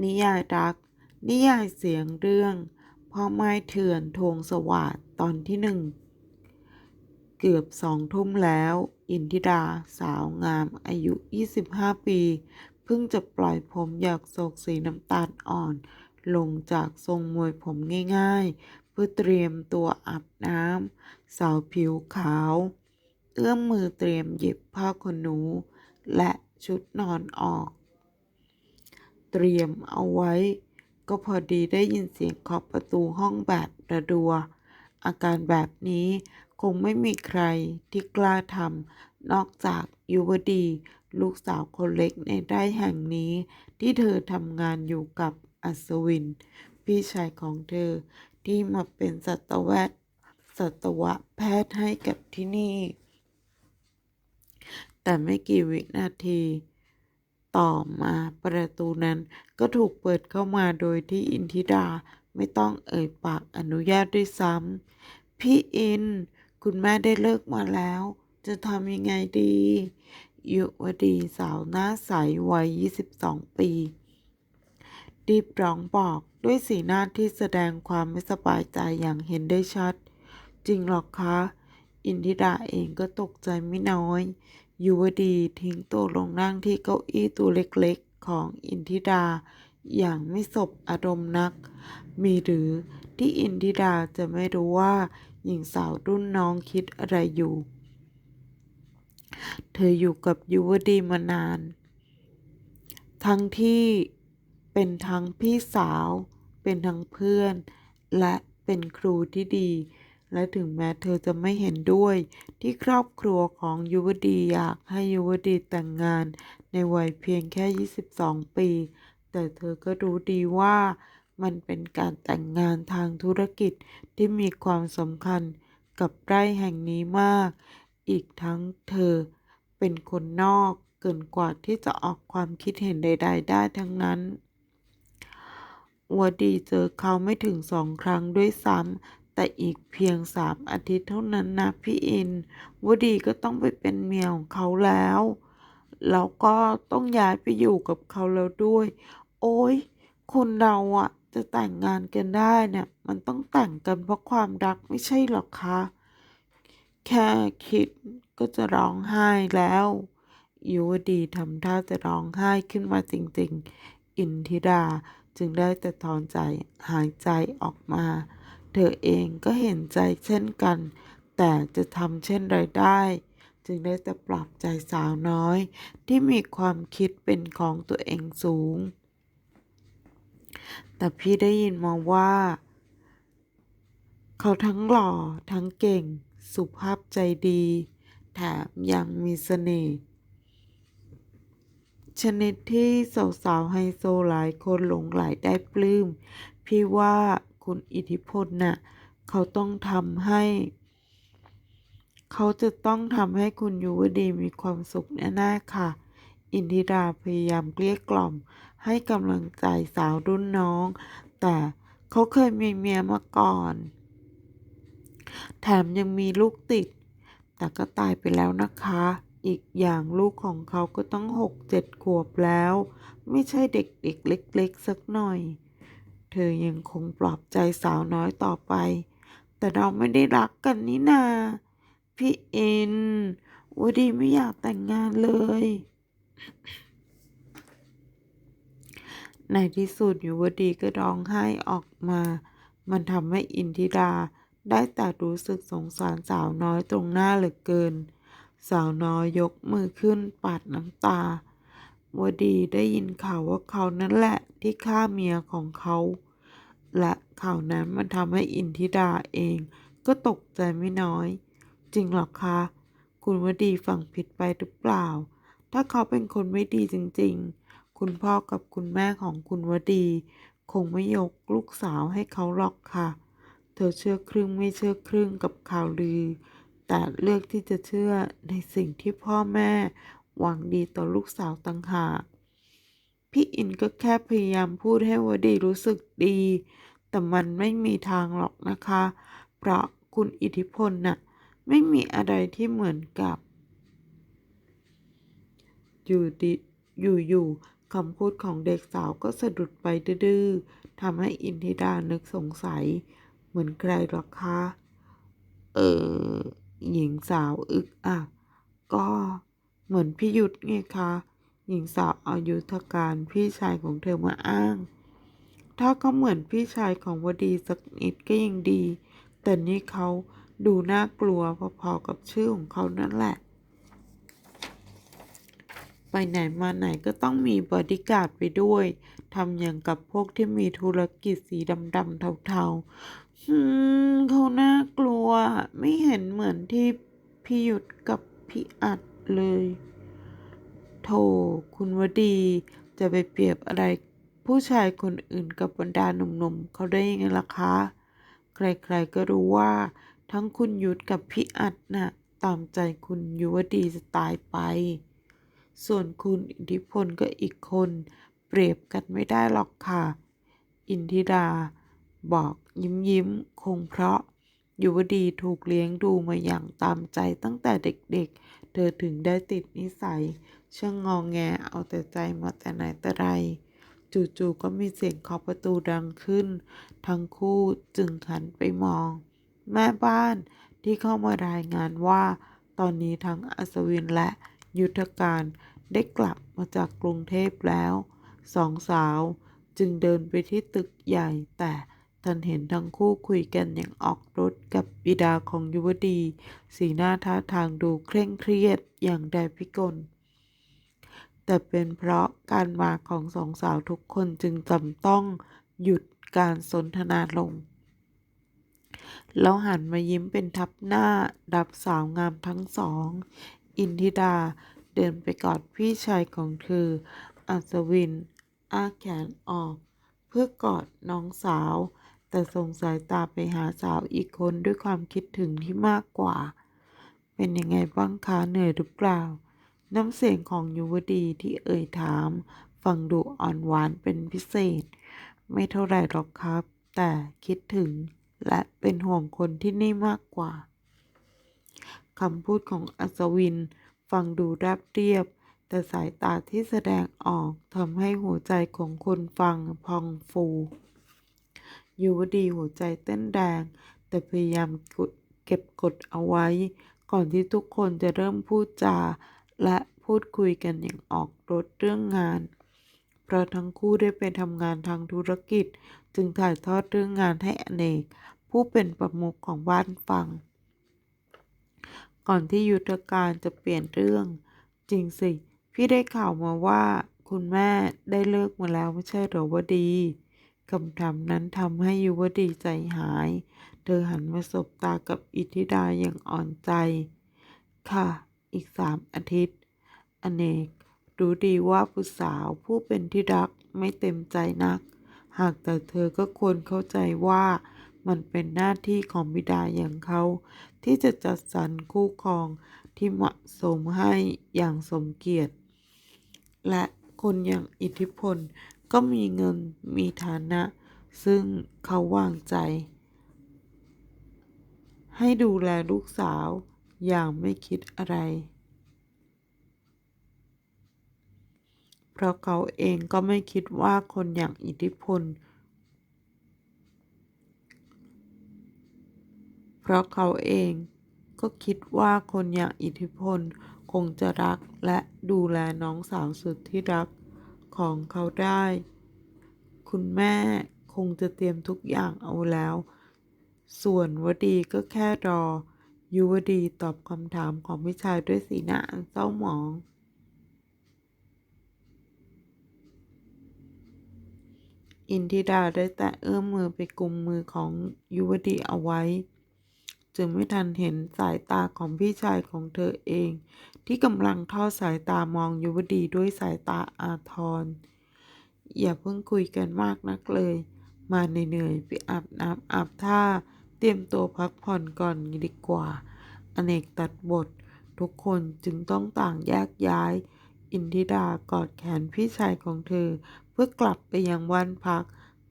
นิยายรัก นิยายเสียงเรื่องพ่อไม้เถื่อนทวงสวัสดตอนที่หนึ่ง เกือบสองทุ่มแล้ว อินทิดาสาวงามอายุ 25 ปี เพิ่งจะปล่อยผมหยอกโศกสีน้ำตาลอ่อน ลงจากทรงมวยผมง่ายๆ เพื่อเตรียมตัวอาบน้ำสาวผิวขาว เอื้อมมือเตรียมหยิบผ้าขนหนู และชุดนอนออก เตรียมเอาไว้ ก็พอดีได้ยินเสียงเคาะประตูห้องแบบระดัว อาการแบบนี้คงไม่มีใครที่กล้าทำนอกจากยุวดี ลูกสาวคนเล็กในไร่แห่งนี้ ที่เธอทำงานอยู่กับอัศวิน พี่ชายของเธอที่มาเป็นสัตวแพทย์สัตวแพทย์ให้กับที่นี่ แต่ไม่กี่วินาที ต่อมาประตูนั้นก็ถูกเปิดเข้ามาโดยที่อินทิดาไม่ต้องเอ่ยปากอนุญาตด้วยซ้ำพี่อิน คุณแม่ได้เลิกมาแล้ว จะทำยังไงดียุวดีสาวหน้าใสวัย 22 ปี รีบร้องบอกด้วยสีหน้าที่แสดงความไม่สบายใจอย่างเห็นได้ชัด จริงหรอคะ อินทิดาเองก็ตกใจไม่น้อย ยุวดีทิ้งตัวลงนั่งที่เก้าอี้ตัวเล็กๆ ของอินทิดา อย่างไม่สบอารมณ์นัก มีหรือที่อินทิดาจะไม่รู้ว่าหญิงสาวรุ่นน้องคิดอะไรอยู่ เธออยู่กับยุวดีมานาน ทั้งที่เป็นทั้งพี่สาว เป็นทั้งเพื่อน และเป็นครูที่ดี และถึงแม้เธอจะไม่เห็นด้วย ที่ครอบครัวของยุวดีอยากให้ยุวดีแต่งงาน ในวัยเพียงแค่ 22 ปี แต่เธอก็รู้ดีว่ามันเป็นการแต่งงานทางธุรกิจที่มีความสำคัญกับไร่แห่งนี้มาก อีกทั้งเธอเป็นคนนอกเกินกว่าที่จะออกความคิดเห็นใด ๆ ได้ทั้งนั้นวดีเจอเขาไม่ถึงสองครั้งด้วยซ้ำ แต่อีกเพียงสามอาทิตย์เท่านั้นนะพี่อินวดีก็ต้องไปเป็นเมียของเขาแล้ว แล้วก็ต้องย้ายไปอยู่กับเขาแล้วด้วย โอ้ยคนเราอะจะแต่งงานกันได้เนี่ย มันต้องแต่งกันเพราะความรักไม่ใช่หรอคะ แค่คิดก็จะร้องไห้แล้วยุวดีทำท่าจะร้องไห้ขึ้นมาจริง ๆ อินทิดาจึงได้แต่ถอนใจหายใจออกมา เธอเองก็เห็นใจเช่นกัน แต่จะทำเช่นไรได้ จึงได้แต่ปลอบใจสาวน้อย ที่มีความคิดเป็นของตัวเองสูง แต่พี่ได้ยินมาว่า เขาทั้งหล่อทั้งเก่ง สุภาพใจดี แถมยังมีเสน่ห์ชนิดที่สาวๆไฮโซหลายคนหลงไหลได้ปลื้ม พี่ว่า คุณอิทธิพลน่ะเขาต้องทำให้ เขาจะต้องทำให้คุณยุวดีมีความสุขแน่ๆค่ะ อินทิราพยายามเกลี้ยกล่อม ให้กำลังใจสาวรุ่นน้อง แต่เขาเคยมีเมียมาก่อน แถมยังมีลูกติด แต่ก็ตายไปแล้วนะคะ อีกอย่างลูกของเขาก็ต้องหกเจ็ดขวบแล้ว ไม่ใช่เด็กๆเล็ก ๆ สักหน่อย เธอยังคงปลอบใจสาวน้อยต่อไป แต่เราไม่ได้รักกันนี่นา พี่เอ็นวดีไม่อยากแต่งงานเลย ในที่สุดอยุวดีก็ร้องไห้ออกมา มันทำให้อินทิดาได้แต่รู้สึกสงสารสาวน้อยตรงหน้าเหลือเกิน สาวน้อยยกมือขึ้นปาดน้ำตา วดีได้ยินข่าวว่าเขานั่นแหละที่ฆ่าเมียของเขา และข่าวนั้นมันทำให้อินทิดาเองก็ตกใจไม่น้อย จริงหรอคะ คุณวดีฟังผิดไปหรือเปล่า ถ้าเขาเป็นคนไม่ดีจริงๆ คุณพ่อกับคุณแม่ของคุณวดี คงไม่ยกลูกสาวให้เขาหรอกค่ะ เธอเชื่อครึ่งไม่เชื่อครึ่งกับข่าวลือ แต่เลือกที่จะเชื่อในสิ่งที่พ่อแม่ หวังดีต่อลูกสาวต่างหาก พี่อินก็แค่พยายามพูดให้วดีรู้สึกดี แต่มันไม่มีทางหรอกนะคะ เพราะคุณอิทธิพลน่ะไม่มีอะไรที่เหมือนกับ อยู่ดีอยู่อยู่คำพูดของเด็กสาวก็สะดุดไปดื้อทำให้อินทิดานึกสงสัย เหมือนใครหรอคะ เออ หญิงสาวอึกอักก็ เหมือนพี่ยุทธไงคะ หญิงสาวอายุทการพี่ชายของเธอมาอ้าง ถ้าเขาเหมือนพี่ชายของวดีสักนิดก็ยังดี แต่นี่เขาดูน่ากลัวพอๆกับชื่อของเขานั่นแหละ ไปไหนมาไหนก็ต้องมีบอดี้การ์ดไปด้วยทำอย่างกับพวกที่มีธุรกิจสีดำๆเทาๆอืมเขาน่ากลัว ไม่เห็นเหมือนที่พี่หยุดกับพี่อัด เลยโธ่คุณวดี จะไปเปรียบอะไรผู้ชายคนอื่นกับบรรดาหนุ่มๆเขาได้ยังไงล่ะคะ ใครๆก็รู้ว่า ทั้งคุณยุทธกับพี่อัดน่ะตามใจคุณยุวดีจะตายไป ส่วนคุณอิทธิพลก็อีกคน เปรียบกันไม่ได้หรอกค่ะ อินทิดา บอกยิ้มยิ้มๆคงเพราะ ยุวดีถูกเลี้ยงดูมาอย่างตามใจตั้งแต่เด็กๆ เธอถึงได้ติดนิสัยช่างงองแงเอาแต่ใจมาแต่ไหนแต่ไร จู่ๆก็มีเสียงเคาะประตูดังขึ้น ทั้งคู่จึงหันไปมอง แม่บ้านที่เข้ามารายงานว่า ตอนนี้ทั้งอัศวินและยุทธการได้กลับมาจากกรุงเทพแล้ว สองสาวจึงเดินไปที่ตึกใหญ่แต่ ทันเห็นทั้งคู่คุยกันอย่างออกรถกับบิดาของยุวดี สีหน้าท่าทางดูเคร่งเครียดอย่างแดพิกล แต่เป็นเพราะการมาของสองสาวทุกคนจึงจำต้องหยุดการสนทนาลง แล้วหันมายิ้มเป็นทับหน้าดับสาวงามทั้งสอง อินทิดาเดินไปกอดพี่ชายของเธอ อัศวินอ้าแขนออก เพื่อกอดน้องสาว แต่ส่งสายตาไปหาสาวอีกคนด้วยความคิดถึงที่มากกว่า เป็นยังไงบ้างคะเหนื่อยหรือเปล่า น้ำเสียงของยุวดีที่เอ่ยถาม ฟังดูอ่อนหวานเป็นพิเศษ ไม่เท่าไหร่หรอกครับ แต่คิดถึงและเป็นห่วงคนที่นี่มากกว่าคำพูดของอัศวิน ฟังดูราบเรียบ แต่สายตาที่แสดงออกทำให้หัวใจของคนฟังพองฟู ยุวดีหัวใจเต้นแรง แต่พยายามเก็บกดเอาไว้ ก่อนที่ทุกคนจะเริ่มพูดจา และพูดคุยกันอย่างออกรถเรื่องงาน เพราะทั้งคู่ได้ไปทำงานทางธุรกิจ จึงถ่ายทอดเรื่องงานให้อเนก ผู้เป็นประมุขของบ้านฟัง ก่อนที่ยุทธการจะเปลี่ยนเรื่อง จริงสิ พี่ได้ข่าวมาว่า คุณแม่ได้เลิกมาแล้วไม่ใช่หรอวดี คำถามนั้นทำให้ยุวดีใจหาย เธอหันมาสบตากับอิทธิดาอย่างอ่อนใจ ค่ะ อีกสามอาทิตย์ อเนกรู้ดีว่าผู้สาวผู้เป็นที่รักไม่เต็มใจนัก หากแต่เธอก็ควรเข้าใจว่ามันเป็นหน้าที่ของบิดาอย่างเขา ที่จะจัดสรรคู่ครองที่เหมาะสมให้อย่างสมเกียรติ และคนอย่างอิทธิพล ก็มีเงินมีฐานะ ซึ่งเขาวางใจ ให้ดูแลลูกสาวอย่างไม่คิดอะไร เพราะเขาเองก็ไม่คิดว่าคนอย่างอิทธิพล เพราะเขาเองก็คิดว่าคนอย่างอิทธิพลคงจะรักและดูแลน้องสาวสุดที่รัก ของเขาได้ คุณแม่คงจะเตรียมทุกอย่างเอาแล้ว ส่วนวดีก็แค่รอ ยุวดีตอบคำถามของพี่ชายด้วยสีหน้าอันเศร้าหมอง อินทิดาได้แต่เอื้อมมือไปกุมมือของยุวดีเอาไว้ จึงไม่ทันเห็นสายตาของพี่ชายของเธอเอง ที่กำลังทอดสายตามองยุวดีด้วยสายตาอาทร อย่าเพิ่งคุยกันมากนักเลย มาเหนื่อยๆไปอาบน้ำอาบท่า เตรียมตัวพักผ่อนก่อนดีกว่า อเนกตัดบท ทุกคนจึงต้องต่างแยกย้าย อินทิดากอดแขนพี่ชายของเธอ เพื่อกลับไปยังบ้านพัก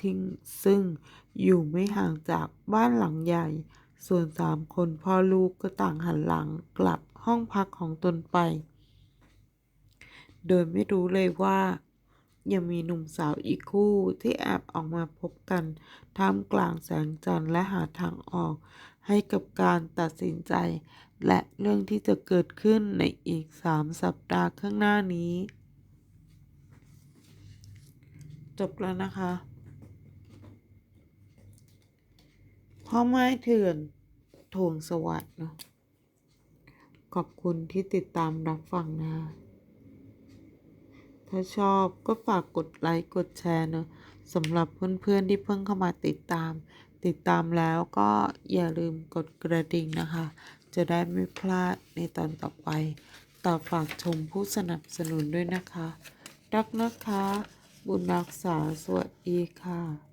ทิ้งซึ่งอยู่ไม่ห่างจากบ้านหลังใหญ่ ส่วนสามคนพ่อลูกก็ต่างหันหลังกลับห้องพักของตนไป โดยไม่รู้เลยว่า ยังมีหนุ่มสาวอีกคู่ที่แอบออกมาพบกันท่ามกลางแสงจันทร์และหาทางออก ให้กับการตัดสินใจ และเรื่องที่จะเกิดขึ้นในอีก3สัปดาห์ข้างหน้านี้ จบแล้วนะคะ พ่อไม้เถื่อนทวงสวัสดิ์เนาะขอบคุณที่ติดตามรับฟังนะ ถ้าชอบก็ฝากกดไลค์กดแชร์เนอะสำหรับเพื่อนๆที่เพิ่งเข้ามาติดตาม ติดตามแล้วก็อย่าลืมกดกระดิ่งนะคะ จะได้ไม่พลาดในตอนต่อไป ต่อฝากชมผู้สนับสนุนด้วยนะคะ รักนะคะ บุญรักษาสวัสดีค่ะ